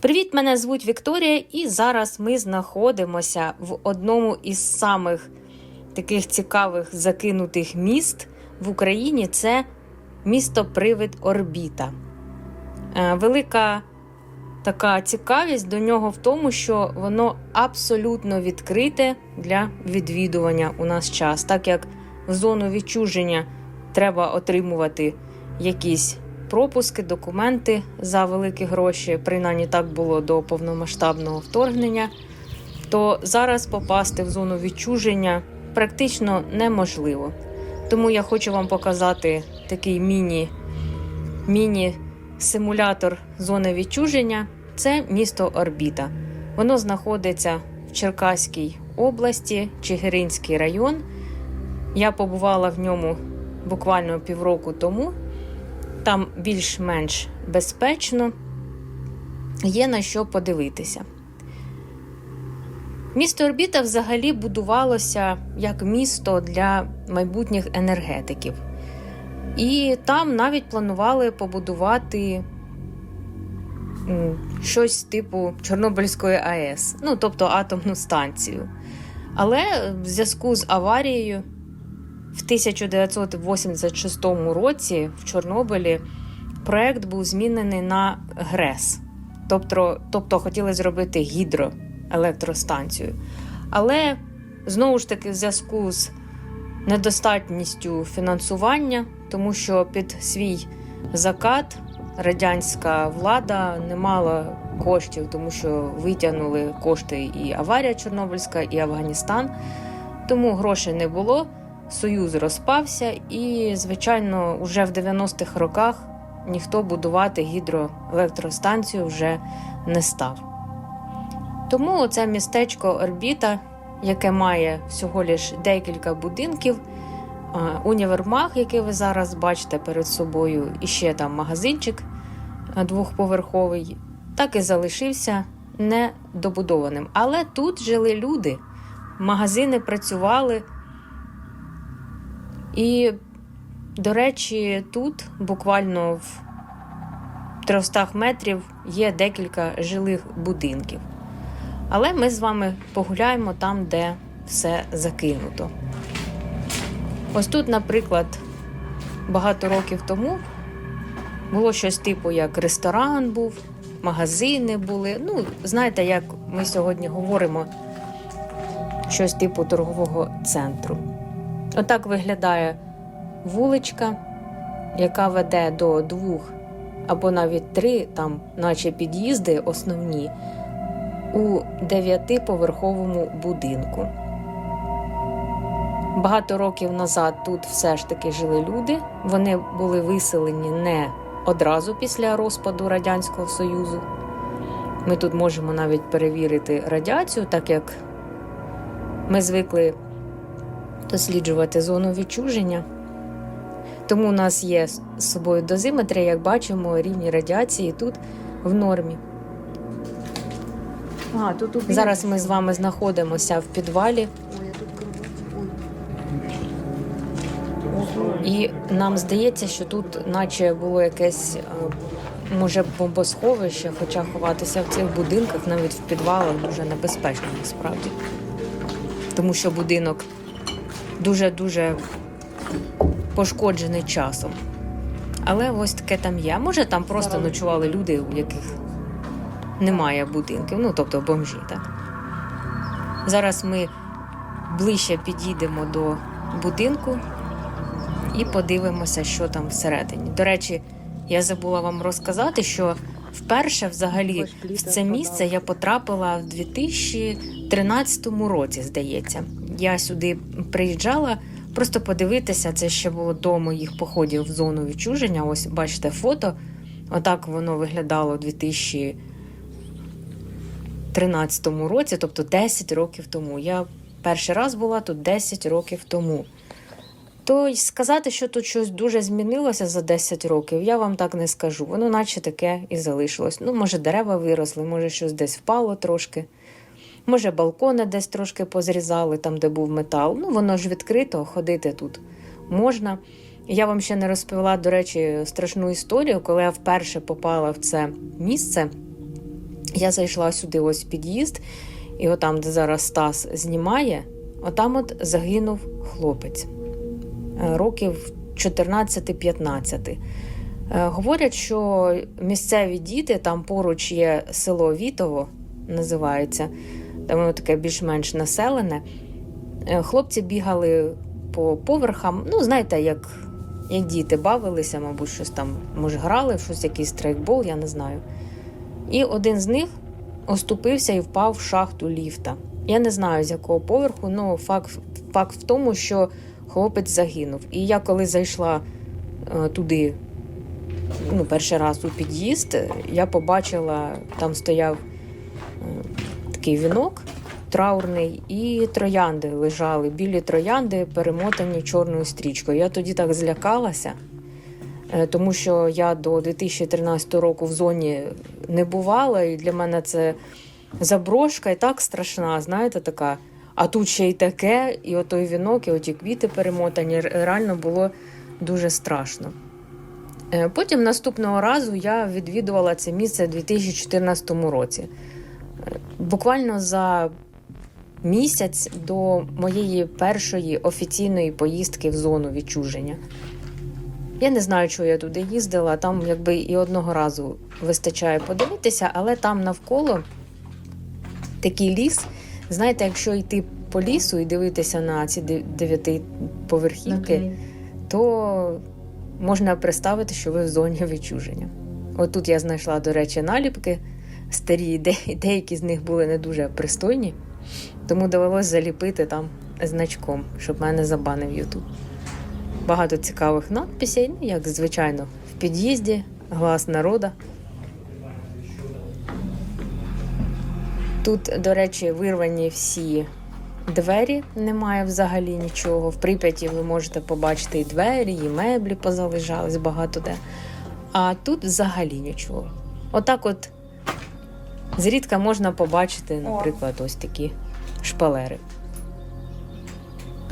Привіт, мене звуть Вікторія, і зараз ми знаходимося в одному із самих таких цікавих закинутих міст в Україні. Це місто Привид Орбіта. Е, Велика така цікавість до нього в тому, що воно абсолютно відкрите для відвідування у нас час, так як в зону відчуження треба отримувати якісь пропуски, документи за великі гроші, принаймні так було до повномасштабного вторгнення, то зараз попасти в зону відчуження практично неможливо. Тому я хочу вам показати такий міні, міні-симулятор зони відчуження. Це місто Орбіта. Воно знаходиться в Черкаській області, Чигиринський район. Я побувала в ньому буквально півроку тому. Там більш-менш безпечно, є на що подивитися. Місто Орбіта взагалі будувалося як місто для майбутніх енергетиків. І там навіть планували побудувати щось типу Чорнобильської АЕС, ну тобто атомну станцію. Але в зв'язку з аварією в 1986 році в Чорнобилі проект був змінений на ГРЕС, тобто, тобто хотіли зробити гідроелектростанцію. Але знову ж таки, в зв'язку з недостатністю фінансування, тому що під свій закат радянська влада не мала коштів, тому що витягнули кошти і аварія Чорнобильська, і Афганістан, тому грошей не було. Союз розпався, і, звичайно, вже в 90-х роках ніхто будувати гідроелектростанцію вже не став. Тому це містечко Орбіта, яке має всього лиш декілька будинків, універмаг, який ви зараз бачите перед собою, і ще там магазинчик двохповерховий, так і залишився недобудованим. Але тут жили люди, магазини працювали. І, до речі, тут буквально в 300 метрів є декілька жилих будинків. Але ми з вами погуляємо там, де все закинуто. Ось тут, наприклад, багато років тому було щось типу, як ресторан був, магазини були. Ну, знаєте, як ми сьогодні говоримо, щось типу торгового центру. Отак виглядає вуличка, яка веде до двох або навіть три, там, наче під'їзди основні, у дев'ятиповерховому будинку. Багато років назад тут все ж таки жили люди. Вони були виселені не одразу після розпаду Радянського Союзу. Ми тут можемо навіть перевірити радіацію, так як ми звикли досліджувати зону відчуження. Тому у нас є з собою дозиметри, як бачимо, рівні радіації тут в нормі. А, тут. Зараз ми з вами знаходимося в підвалі. І нам здається, що тут, наче було якесь, е, може, бомбосховище, хоча ховатися в цих будинках, навіть в підвалах, дуже небезпечно насправді. Тому що будинок дуже-дуже пошкоджений часом. Але ось таке там є. Може, там просто ночували люди, у яких немає будинків, ну тобто бомжі, так. Зараз ми ближче підійдемо до будинку і подивимося, що там всередині. До речі, я забула вам розказати, що вперше взагалі в це місце я потрапила в 2013 році, здається. Я сюди приїжджала просто подивитися. Це ще було до моїх походів в зону відчуження. Ось бачите фото. Отак воно виглядало у 2013 році, тобто 10 років тому. Я перший раз була тут 10 років тому. То сказати, що тут щось дуже змінилося за 10 років, я вам так не скажу. Воно наче таке і залишилось. Ну, може, дерева виросли, може, щось десь впало трошки. Може, балкони десь трошки позрізали, там, де був метал. Ну, воно ж відкрито, ходити тут можна. Я вам ще не розповіла, до речі, страшну історію, коли я вперше попала в це місце. Я зайшла сюди ось в під'їзд, і отам, де зараз Стас знімає, отам от загинув хлопець е, років 14-15. Е, Говорять, що місцеві діти, там поруч є село Вітово, називається, там воно таке більш-менш населене. Е, Хлопці бігали по поверхам, ну, знаєте, як, як діти бавилися, мабуть, щось там, може, грали, щось якийсь страйкбол, я не знаю. І один з них оступився і впав в шахту ліфта. Я не знаю, з якого поверху, але факт, факт в тому, що хлопець загинув. І я коли зайшла е, туди, ну, перший раз у під'їзд, я побачила, там стояв е, такий вінок траурний, і троянди лежали. Білі троянди перемотані чорною стрічкою. Я тоді так злякалася, е, тому що я до 2013 року в зоні не бувала, і для мене це заброшка і так страшна, знаєте, така. А тут ще й таке, і отой вінок, і оті квіти перемотані. Реально було дуже страшно. Е, Потім наступного разу я відвідувала це місце у 2014 році. Буквально за місяць до моєї першої офіційної поїздки в зону відчуження. Я не знаю, чого я туди їздила. Там якби і одного разу вистачає подивитися, але там навколо такий ліс. Знаєте, якщо йти по лісу і дивитися на ці дев- дев'ятиповерхівки, то можна представити, що ви в зоні відчуження. Отут я знайшла, до речі, наліпки старі, де- деякі з них були не дуже пристойні, тому довелось заліпити там значком, щоб мене забанив Ютуб. Багато цікавих надписей, ну, як звичайно, в під'їзді, глас народа. Тут, до речі, вирвані всі двері, немає взагалі нічого. В Прип'яті ви можете побачити і двері, і меблі позалежались багато де. А тут взагалі нічого. Отак от зрідка можна побачити, наприклад, ось такі шпалери.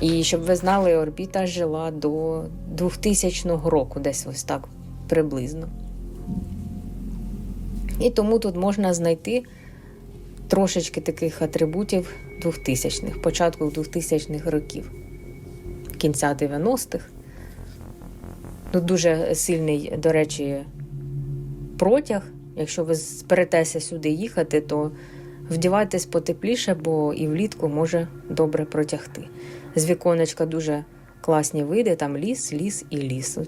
І щоб ви знали, орбіта жила до 2000 року, десь ось так приблизно. І тому тут можна знайти трошечки таких атрибутів 2000-х, початку 2000-х років, кінця 90-х. Тут дуже сильний, до речі, протяг. Якщо ви зберетеся сюди їхати, то вдівайтесь потепліше, бо і влітку може добре протягти. З віконечка дуже класні види, там ліс, ліс і ліс.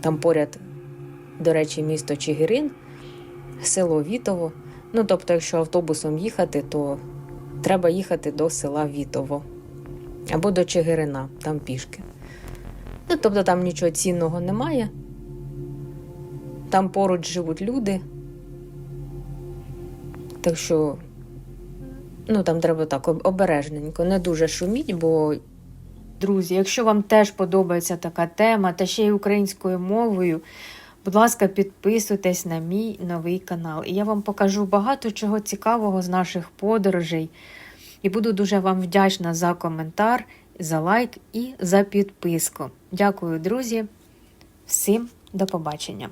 Там поряд, до речі, місто Чигирин, село Вітово. Ну, тобто, якщо автобусом їхати, то треба їхати до села Вітово або до Чигирина, там пішки. Ну, тобто там нічого цінного немає. Там поруч живуть люди. Так що, ну там треба так обережненько, не дуже шуміть, бо. Друзі, якщо вам теж подобається така тема, та ще й українською мовою, будь ласка, підписуйтесь на мій новий канал. І я вам покажу багато чого цікавого з наших подорожей. І буду дуже вам вдячна за коментар, за лайк і за підписку. Дякую, друзі. Всім до побачення!